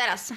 teraz.